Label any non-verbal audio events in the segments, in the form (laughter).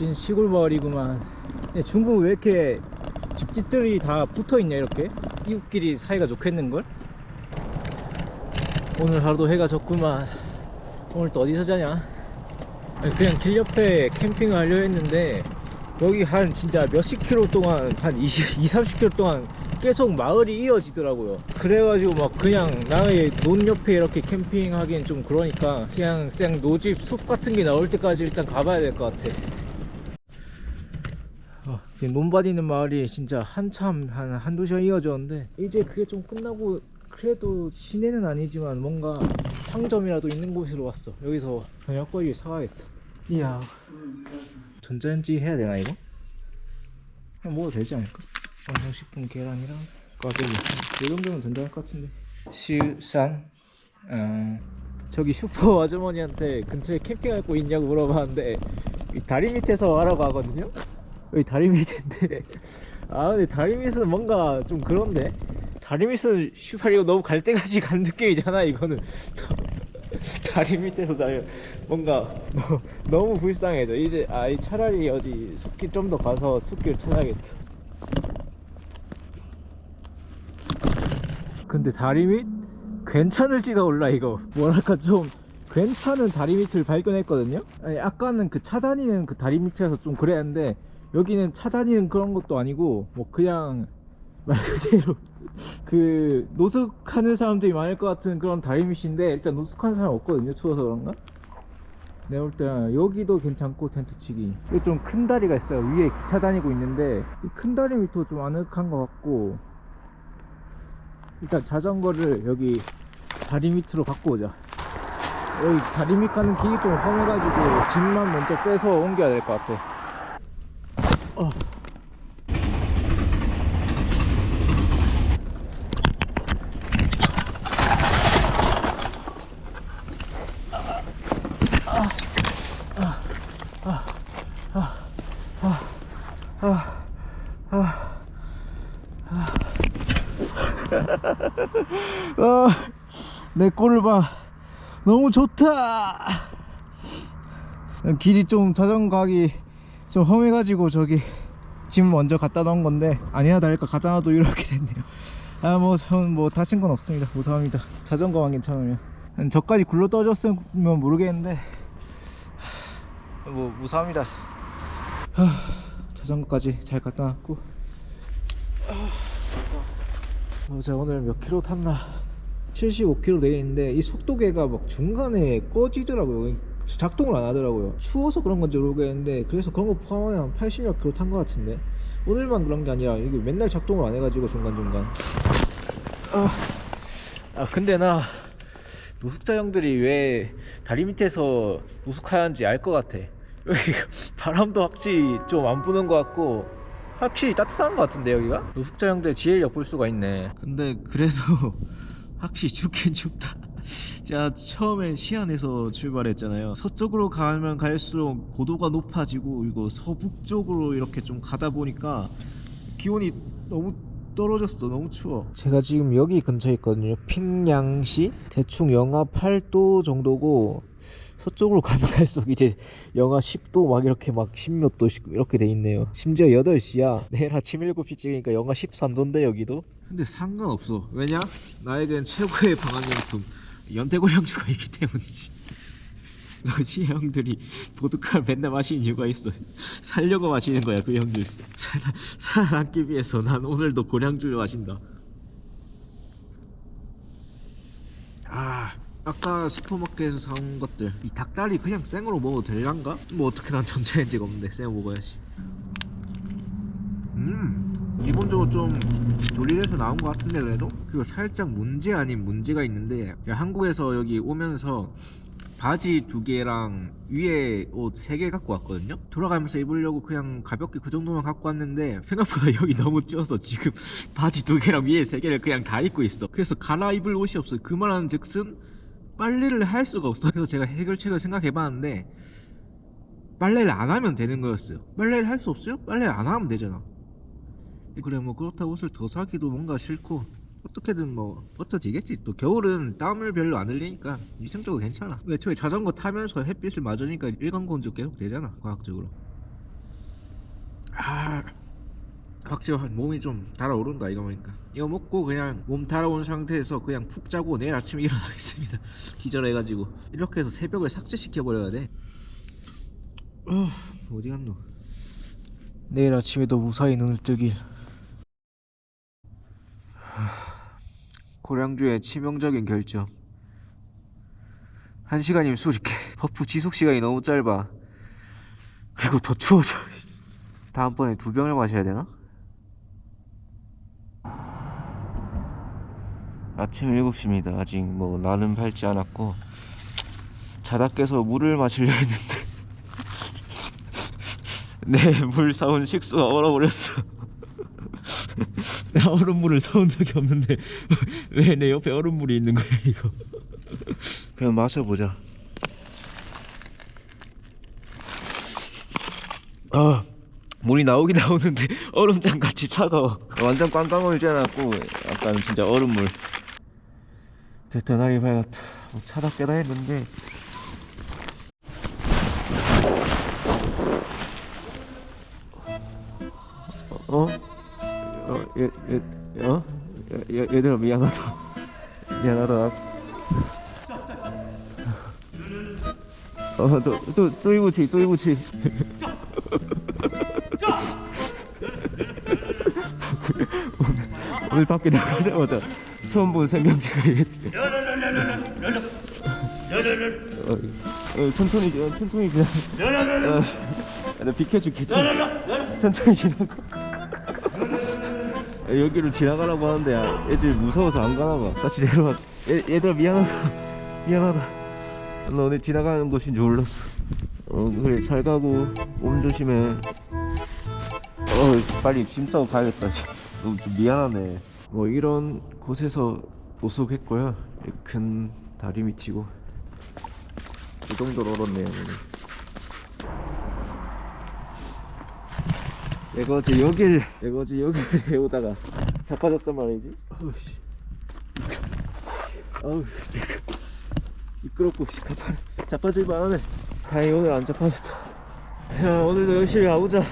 멋진 시골 마을이구만. 야, 중국 왜 이렇게 집집들이 다 붙어있냐 이렇게? 이웃끼리 사이가 좋겠는걸? 오늘 하루도 해가 졌구만. 오늘 또 어디서 자냐? 그냥 길 옆에 캠핑을 하려 했는데 여기 한 진짜 몇십 킬로 동안 한 20, 20, 30 킬로 동안 계속 마을이 이어지더라고요. 그래가지고 막 그냥 나의 논 옆에 이렇게 캠핑하기엔 좀 그러니까 그냥 그냥 노집 숲 같은 게 나올 때까지 일단 가봐야 될 것 같아 논밭 있는 마을이 진짜 한참 한 한두 시간 이어졌는데 이제 그게 좀 끝나고 그래도 시내는 아니지만 뭔가 상점이라도 있는 곳으로 왔어. 여기서 저녁거리 사와야겠다. 이야. 전자레인지 해야 되나 이거? 그냥 먹어도 되지 않을까? 완성식품 계란이랑 꽈배기 이 정도면 된다 할 것 같은데. 시산 어, 저기 슈퍼 (laughs) 아주머니한테 근처에 캠핑할 곳 있냐고 물어봤는데 이 다리 밑에서 하라고 하거든요 여기 다리 밑인데. (laughs) 아 근데 다리 밑은 뭔가 좀 그런데? 다리 밑은 슈퍼 이거 너무 갈대같이 간 느낌이잖아 이거는. (laughs) 다리 밑에서 자면 뭔가 너, 너무 불쌍해져. 이제 아이 차라리 어디 숲길 좀 더 가서 숲길 찾아야겠다. 근데 다리 밑? 괜찮을지도 몰라 이거. 뭐랄까 좀 괜찮은 다리 밑을 발견했거든요? 아니 아까는 그 차 다니는 그 다리 밑에서 좀 그랬는데 여기는 차 다니는 그런 것도 아니고 뭐 그냥 (laughs) 말 그대로 그 노숙하는 사람들이 많을 것 같은 그런 다리 밑인데 일단 노숙하는 사람 없거든요 추워서 그런가? 내가 볼때 여기도 괜찮고 텐트 치기. 여기 좀 큰 다리가 있어요. 위에 기차 다니고 있는데 이큰 다리 밑도 좀 아늑한 것 같고 일단 자전거를 여기 다리 밑으로 갖고 오자. 여기 다리 밑 가는 길이 좀 험해가지고 짐만 먼저 빼서 옮겨야 될 것 같아 어. 아, 내 꼴을 봐. 너무 좋다. 길이 좀 자전거 가기 좀 험해가지고 저기 짐 먼저 갖다 놓은 건데 아니나 다를까 갖다 놔도 이렇게 됐네요. 아 뭐 전뭐 다친 건 없습니다. 무사합니다. 자전거만 괜찮으면 한 저까지 굴러 떠졌으면 모르겠는데 하, 뭐 무사합니다. 하, 자전거까지 잘 갖다 놨고 어, 제가 오늘 몇 킬로 탔나 75킬로 되어 있는데 이 속도계가 막 중간에 꺼지더라고요 작동을 안 하더라고요. 추워서 그런 건지 모르겠는데 그래서 그런 거 포함하면 한 80몇 킬로 탄 것 같은데. 오늘만 그런 게 아니라 이게 맨날 작동을 안 해가지고 중간중간. 아, 아 근데 나 노숙자 형들이 왜 다리 밑에서 노숙하는지 알 것 같아. 여기 바람도 확실히 좀 안 부는 것 같고 확실히 따뜻한 것 같은데 여기가? 노숙자 형들 지혜를 엿볼 수가 있네. 근데 그래도 (laughs) 확실히 춥긴 춥다 제가 처음에 시안에서 출발했잖아요. 서쪽으로 가면 갈수록 고도가 높아지고 이거 서북쪽으로 이렇게 좀 가다 보니까 기온이 너무 떨어졌어. 너무 추워. 제가 지금 여기 근처에 있거든요. 핑양시? 대충 영하 8도 정도고 서쪽으로 가면 갈수록 이제 영하 10도 막 이렇게 막 10몇 도씩 이렇게 돼 있네요. 심지어 8시야. 내일 아침 7시 찍으니까 영하 13도인데 여기도. 근데 상관없어. 왜냐? 나에겐 최고의 방한 용품 연태고량주가 있기 때문이지. (laughs) 너지 형들이 보드카를 맨날 마시는 이유가 있어. 살려고 마시는 거야 그 형들. 살, 살아남기 위해서 난 오늘도 고량주를 마신다. 아 아까 슈퍼마켓에서 사온 것들. 이 닭다리 그냥 생으로 먹어도 될란가? 뭐 어떻게 난 전자레인지가 없는데 생 먹어야지 음 기본적으로 좀 조리해서 나온 것 같은데 그래도? 그리고 살짝 문제 아닌 문제가 있는데 한국에서 여기 오면서 바지 두 개랑 위에 옷 세 개 갖고 왔거든요? 돌아가면서 입으려고 그냥 가볍게 그 정도만 갖고 왔는데 생각보다 (laughs) 여기 너무 추워서 지금 바지 두 개랑 위에 세 개를 그냥 다 입고 있어. 그래서 갈아입을 옷이 없어. 그 말하는 즉슨 빨래를 할 수가 없어. 그래서 제가 해결책을 생각해봤는데 빨래를 안 하면 되는 거였어요. 빨래를 할 수 없어요? 빨래를 안 하면 되잖아 그래 뭐 그렇다고 옷을 더 사기도 뭔가 싫고 어떻게든 뭐 버텨지겠지. 또 겨울은 땀을 별로 안 흘리니까 위생적으로 괜찮아. 애초에 자전거 타면서 햇빛을 맞으니까 일광건조 계속 되잖아 과학적으로. 아 확실히 몸이 좀 달아오른다 이거 보니까. 이거 먹고 그냥 몸 달아온 상태에서 그냥 푹 자고 내일 아침에 (laughs) 일어나겠습니다. 기절해가지고. 이렇게 해서 새벽을 삭제시켜 버려야 돼. 어, 어디 갔노? 내일 아침에도 무사히 눈을 뜨길 고량주의 치명적인 결정. 한 시간이면 술이게. 버프 지속 시간이 너무 짧아. 그리고 더 추워져. 다음번에 두 병을 마셔야 되나? 아침 7시입니다. 아직 뭐 나는 밝지 않았고 자다 깨서 물을 마시려 했는데. 내 (laughs) 물 사온 식수가 얼어버렸어 (laughs) 나 얼음물을 사온 적이 없는데 (laughs) 왜 내 옆에 얼음물이 있는 거야 이거? (laughs) 그냥 마셔보자. 아 물이 나오긴 나오는데 얼음장 같이 차가워. 완전 꽝꽝 얼지 않았고 약간 진짜 얼음물. 됐다 날이 밝았다. 뭐 차다 깨다 했는데. 어? 어? 얘, 얘, 어? 얘, 얘들아 미안하다 미안하다 어, 또, 또, 또 이부치, 또 이부치. (laughs) 오늘 밖에 나가자마자 처음 본 생명체가 이게. 어, 어, 천천히, 어, 천천히 그냥. 어, 나 비켜줄게. 천- 천천히 지나가. 아, 여기로 지나가라고 하는데 아, 애들 무서워서 안 가나봐. 같이 내려와. 얘, 얘들아 미안하다. 미안하다. 나 오늘 지나가는 곳인 줄 몰랐어. 어 그래 잘 가고 몸 조심해. 어 빨리 짐 싸고 가야겠다. 너무 좀 미안하네. 뭐 이런 곳에서 노숙했고요. 이큰 다리 밑이고 이 정도로 얼었네요. 오늘. 내가 어제 여길 내가 어제 여길 (laughs) 해오다가 자빠졌단 말이지. 어우씨. 어우 미끄럽고 씨, 가파, 자빠질 만 하네. 다행히 오늘 안 자빠졌다. 야 오늘도 열심히 가보자.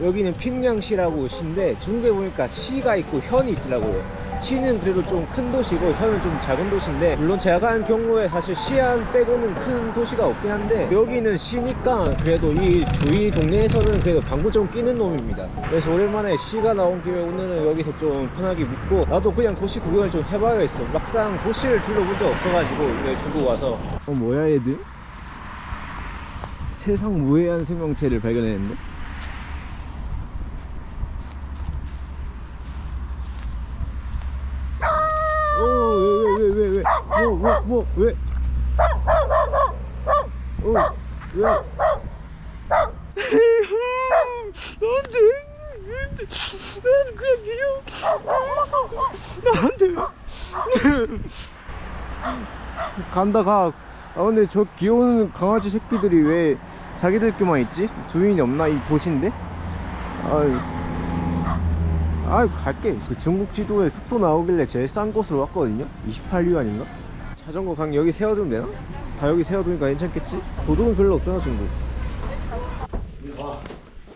여기는 핑양시라고 시인데 중국에 보니까 시가 있고 현이 있더라고요 시는 그래도 좀 큰 도시고 현은 좀 작은 도시인데 물론 제가 간 경우에 사실 시안 빼고는 큰 도시가 없긴 한데 여기는 시니까 그래도 이 주위 동네에서는 그래도 방구 좀 끼는 놈입니다 그래서 오랜만에 시가 나온 김에 오늘은 여기서 좀 편하게 묵고 나도 그냥 도시 구경을 좀 해봐야겠어 막상 도시를 둘러본 적 없어가지고 이번에 중국 와서 어 뭐야 얘들? 세상 무해한 생명체를 발견했는데? 어, 오왜왜왜왜왜 뭐뭐뭐 왜? 어 왜? 안돼 난 그냥 귀여워 안돼 간다 가. 아 근데 저 귀여운 강아지 새끼들이 왜 자기들끼만 있지? 주인이 없나 이 도시인데? 아이 아 갈게 그 중국 지도에 숙소 나오길래 제일 싼 곳으로 왔거든요 28유안인가? 자전거 강 여기 세워두면 되나? 다 여기 세워두니까 괜찮겠지? 도둑은 별로 없잖아 중국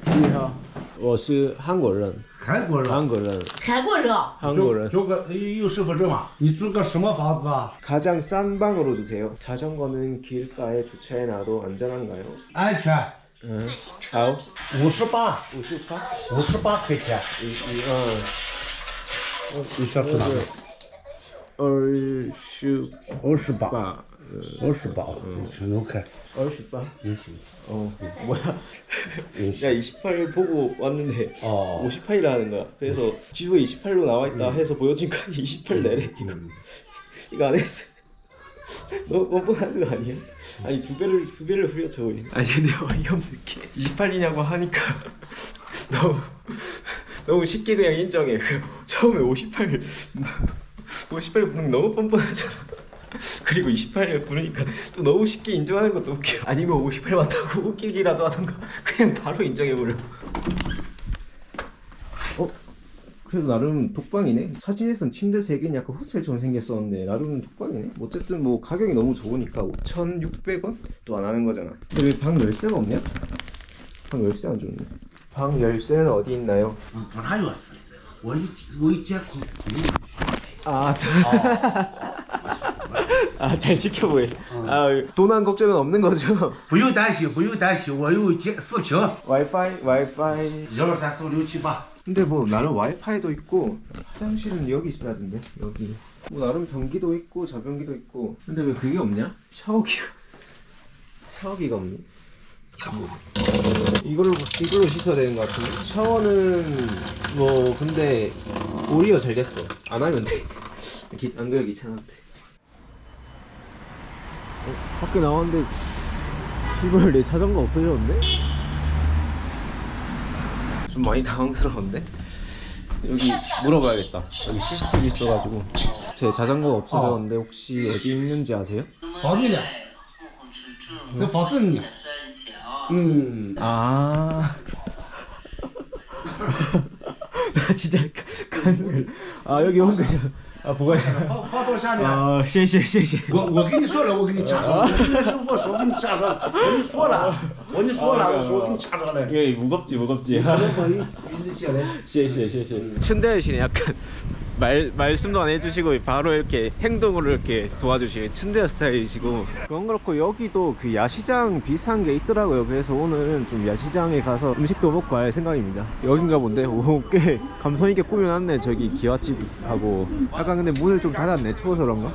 你好我是韩国人韩国人，韩国人韩国人，韩国人租个有身份证吗？你租个什么房子啊？ 가장 싼 방으로 주세요 자전거는 길가에 주차해놔도 안전한가요? 安全，嗯好五十八， 58? 五十八块钱。 이, 이, 어, 你想吃哪个？ 얼슈바 二十八， 어, 二十八，行，OK。 얼슈바 你行。 어 뭐야 야 28을 보고 왔는데 어. 58이라는 거야 그래서 지도에 28로 나와있다 해서 보여주니까 (laughs) 28 내래 이거 이거 안 했어 (laughs) 너무 뻔뻔한 거 아니야? 아니 두 배를 두 배를 후려쳐 우리 아니 근데 어이없는 게 28이냐고 하니까 (laughs) 너무 너무 쉽게 그냥 인정해 그 처음에 58 뭐 58일 부르면 너무 뻔뻔하잖아 (laughs) 그리고 28일 부르니까 또 너무 쉽게 인정하는 것도 웃겨 아니면 58 맞다고 (laughs) 웃기기라도 하던가 (laughs) 그냥 바로 인정해버려 어? 그래도 나름 독방이네 사진에선 침대 3개는 약간 호스텔처럼 생겼었는데 나름 독방이네 뭐 어쨌든 뭐 가격이 너무 좋으니까 5,600원? 또 안 하는 거잖아 근데 왜 방 열쇠가 없냐? 방 열쇠 안 줬네 방 열쇠는 어디 있나요? 아, 방 하여 왔어. 원, 원이자 고, 아, 저... 아, 잘 지켜보이. 아, 도난 걱정은 없는 거죠? 不用担心，不用担心，我有结事情。 와이파이, 와이파이. 一二三四五六七八， 근데 뭐 나름 와이파이도 있고 화장실은 여기 있어야던데 여기. 뭐 나름 변기도 있고 자변기도 있고. 근데 왜 그게 없냐? 샤워기가 샤워기가 없네. 이걸로 이걸로 씻어야 되는 것 같은데. 샤워는 뭐 근데 오히려 잘 됐어. 안 하면 돼. (laughs) 기, 안 그래 귀찮은데. 어, 밖에 나왔는데 시골 내 자전거 없어졌는데? 좀 많이 당황스러운데? 여기 물어봐야겠다. 여기 CCTV 있어가지고 제 자전거가 없어졌는데 혹시 어디 있는지 아세요? 房子里，这房子里， 음. 아. (laughs) 나 진짜 간. 아 여기 온 거죠. 아 보관. 放放到下面。 아, 谢谢谢谢.我我跟你说了，我给你加上了，我说我给你加上了，我跟你说了，我跟你说了，我说我给你加上了。 이게 무겁지 무겁지. 可能我一一起来。 谢谢谢谢. 춘대이시네 약간 말 말씀도 안 해주시고 바로 이렇게 행동으로 이렇게 도와주시는 춘대 스타일이시고 그건 그렇고 여기도 그 야시장 비슷한 게 있더라고요. 그래서 오늘은 좀 야시장에 가서 음식도 먹고 할 생각입니다. 여긴가 본데 오꽤 감성 있게 꾸며놨네 저기 기와집하고 약간 근데 문을 좀 닫았네 추워서 그런가?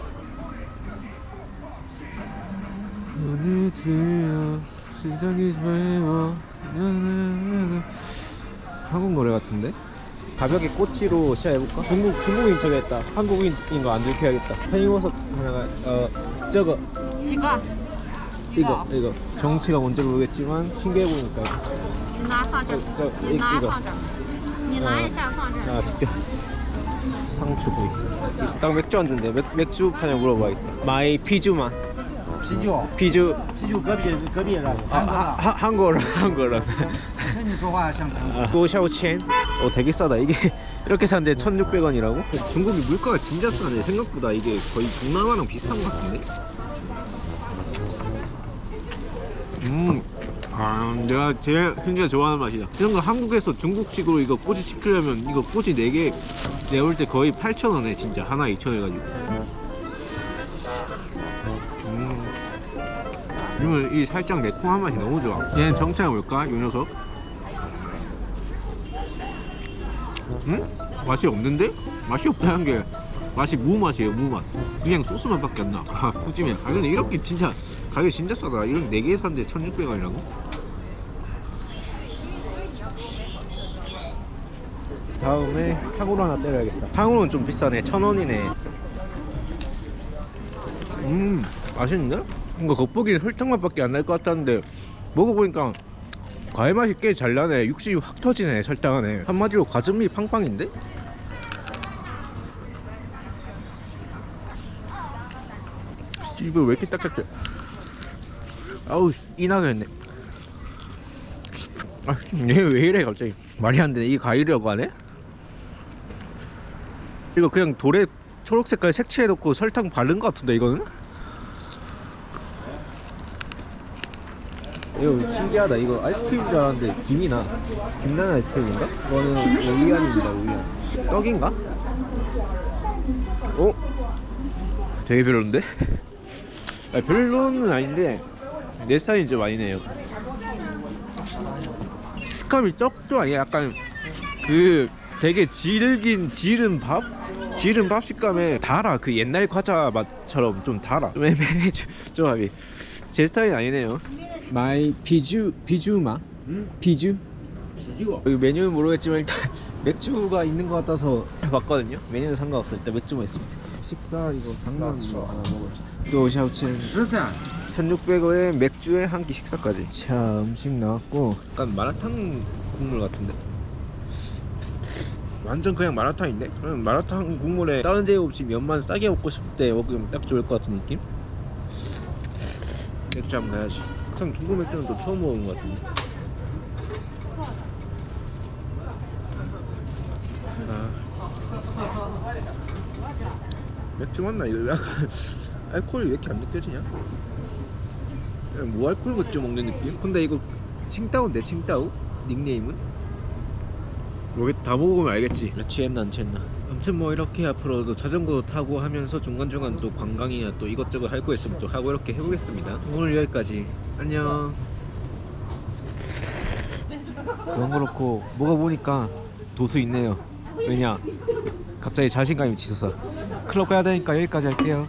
눈이 들려 시작이 좋아 한국 노래 같은데? 가볍게 꼬치로 시작해볼까? 중국, 중국인 척 했다 한국인인 거 안 들켜야겠다 팽이버섯 하나가 어 저거 几个？一 이거 个， 이거 정치가 뭔지 모르겠지만 신기해 보니까 你拿放这儿 저, 저, 你 이, 拿 이거 放这儿，你拿一下放这儿。 아 직접 상추구이 딱 맥주 안 준대 맥, 맥주 파냐 물어봐야겠다 마이 피주만 啤酒， 피주 啤酒隔壁隔壁人， 아, 하, 하, 한국어로 한국어로 손님 좋아하시는 이거 샤오첸 어 되게 싸다 이게 (laughs) 이렇게 사는데 1600원이라고? 중국이 물가가 진짜 싸네 생각보다 이게 거의 동남아랑 비슷한 것 같은데? 음 아, 내가 제일 진짜 좋아하는 맛이다 이런 거 한국에서 중국식으로 이거 꼬지 시키려면 이거 꼬지 4개 내가 볼 때 거의 8,000원에 진짜 하나 2,000원 해가지고 음. 이러면 이 살짝 매콤한 맛이 너무 좋아 얘는 정체가 뭘까? 요 녀석 응? 맛이 없는데? 맛이 없다는 게 맛이 무 맛이에요 무 맛. 그냥 소스 맛밖에 안 나. (laughs) 아 푸짐해. 아 근데 이렇게 진짜 가격 진짜 싸다. 이런 4개 샀는데 1,600원이라고? 다음에 탕후루 하나 때려야겠다. 탕후루는 좀 비싸네. 1,000원이네. 음 맛있는데? 뭔가 겉보기엔 설탕 맛밖에 안 날 것 같았는데 먹어보니까 과일 맛이 꽤 잘 나네. 육즙이 확 터지네. 설탕 안에. 한마디로 가슴이 팡팡인데? 이거 왜 이렇게 딱딱해? 아우 이나게 했네. 아, 얘왜 이래 갑자기? 말이 안 되네. 이게 과일이라고 하네? 이거 그냥 돌에 초록 색깔 색칠해 놓고 설탕 바른 것 같은데 이거는? 이거 신기하다. 이거 아이스크림인 줄 알았는데 김이 나. 김나는 아이스크림인가? 이거는 오이안입니다. 오이안. 떡인가? 어? 되게 별론데? (laughs) 아, 별로는 아닌데 내 스타일이 좀 아니네요. 식감이 떡도 아니야. 약간 그 되게 질긴 지른 밥? 지른 밥 식감에 달아. 그 옛날 과자 맛처럼 좀 달아. 좀 애매해. 조합이. 제 스타일은 아니네요. 마이 비주 비주마? 응? 비주? 비주어 여기 메뉴는 모르겠지만 일단 (laughs) 맥주가 있는 것 같아서 (laughs) 봤거든요. 메뉴는 상관없어요. 일단 맥주만 있습니다. 식사 이거 당면 하나 아, 먹어요 또 샤오첸 1600원에 맥주에 한 끼 식사까지. 자 음식 나왔고. 약간 마라탕 국물 같은데? 완전 그냥 마라탕인데? 그럼 마라탕 국물에 다른 제육 없이 면만 싸게 먹고 싶을 때 먹으면 딱 좋을 것 같은 느낌? 맥주 한번 가야지. 참 중국 맥주는 또 처음 먹은 것 같은데. 아, 맥주 맞나 이거 약간 (laughs) 알코올이 왜 이렇게 안 느껴지냐? 그냥 무알콜 맥주 먹는 느낌? 근데 이거 칭따오인데 칭따오? 닉네임은? 여기 다 먹어보면 알겠지 취했나 안 취했나 아무튼 뭐 이렇게 앞으로도 자전거 타고 하면서 중간중간 또 관광이나 또 이것저것 할 거 있으면 또 하고 이렇게 해보겠습니다. 오늘 여기까지. 안녕. 그런 거 그렇고 뭐가 보니까 도수 있네요. 왜냐? 갑자기 자신감이 치솟아 클럽 가야 되니까 여기까지 할게요